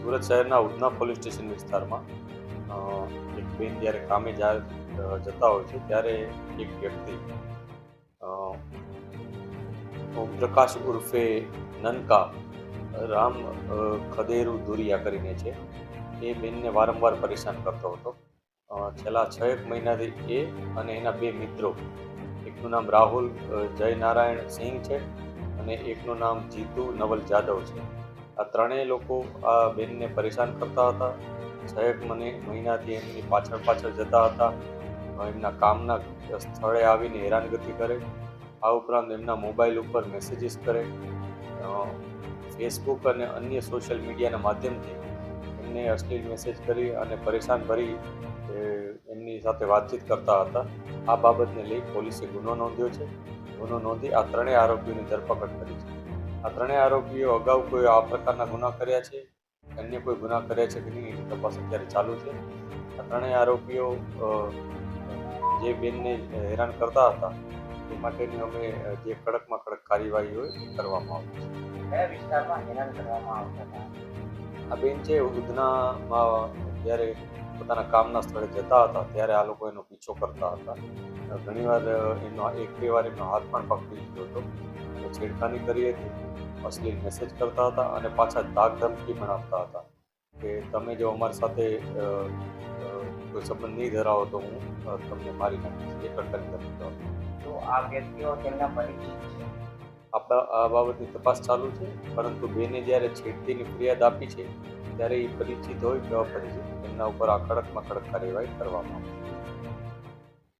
શહેરના Udhna police station વિસ્તારમાં એક બેન જ્યારે કામે જતા હોય છે, ત્યારે એક વ્યક્તિ ઓમપ્રકાશ ઉર્ફે નનકા રામ ખદેરુ દુરિયા કરીને છે. એ બેનને વારંવાર પરેશાન કરતો હતો. છેલ્લા છ એક મહિનાથી એ અને એના બે મિત્રો, એકનું નામ રાહુલ જયનારાયણ સિંહ છે અને એકનું નામ જીતુ નવલ જાદવ છે. આ ત્રણેય લોકો આ બેનને પરેશાન કરતા હતા. સાહેબ મને મહિનાથી એમની પાછળ પાછળ જતા હતા. એમના કામના સ્થળે આવીને હેરાનગતિ કરે. આ ઉપરાંત એમના મોબાઈલ ઉપર મેસેજીસ કરે. ફેસબુક અને અન્ય સોશિયલ મીડિયાના માધ્યમથી એમને અશ્લીલ મેસેજ કરી અને પરેશાન ભરી એમની સાથે વાતચીત કરતા હતા. આ બાબતને લઈ પોલીસે ગુનો નોંધ્યો છે. ગુનો નોંધી આ ત્રણેય આરોપીઓની ધરપકડ કરી છે. આ ત્રણેય આરોપીઓ અગાઉ કોઈ આ પ્રકારના ગુના કર્યા છે? અન્ય કોઈ ગુના કર્યા છે કે નહીં એની તપાસ અત્યારે ચાલુ છે? આ ત્રણેય આરોપીઓ જે બેનને હેરાન કરતા હતા એ માટેની અમે જે કડકમાં કડક કાર્યવાહી હોય એ કરવામાં આવે હતા? આ બેન છે ઉધનામાં જ્યારે પોતાના કામના સ્થળે જતા હતા ત્યારે આ લોકો એનો પીછો કરતા હતા. ઘણીવાર એનો એક બે વાર એમનો હાથ પણ પકડી લીધો હતો. અને છેડખાની કરી હતી અશ્લીલ મેસેજ કરતા હતા અને પાછા ધાક ધમકી પણ આપતા હતા કે તમે જો અમારી સાથે કોઈ સંબંધ નહીં ધરાવો તો હું તમને મારી નાખીશ એ પ્રકારની ધમકીઓ તો આ વ્યક્તિઓ તેમના પરિચિત છે? આ આ બાબતની તપાસ ચાલુ છે પરંતુ બેને જ્યારે છેડતીની ફરિયાદ આપી છે ત્યારે એ પરિચિત હોય કે અપરિચિત એમના ઉપર આ કડકમાં કડક કાર્યવાહી કરવામાં આવશે.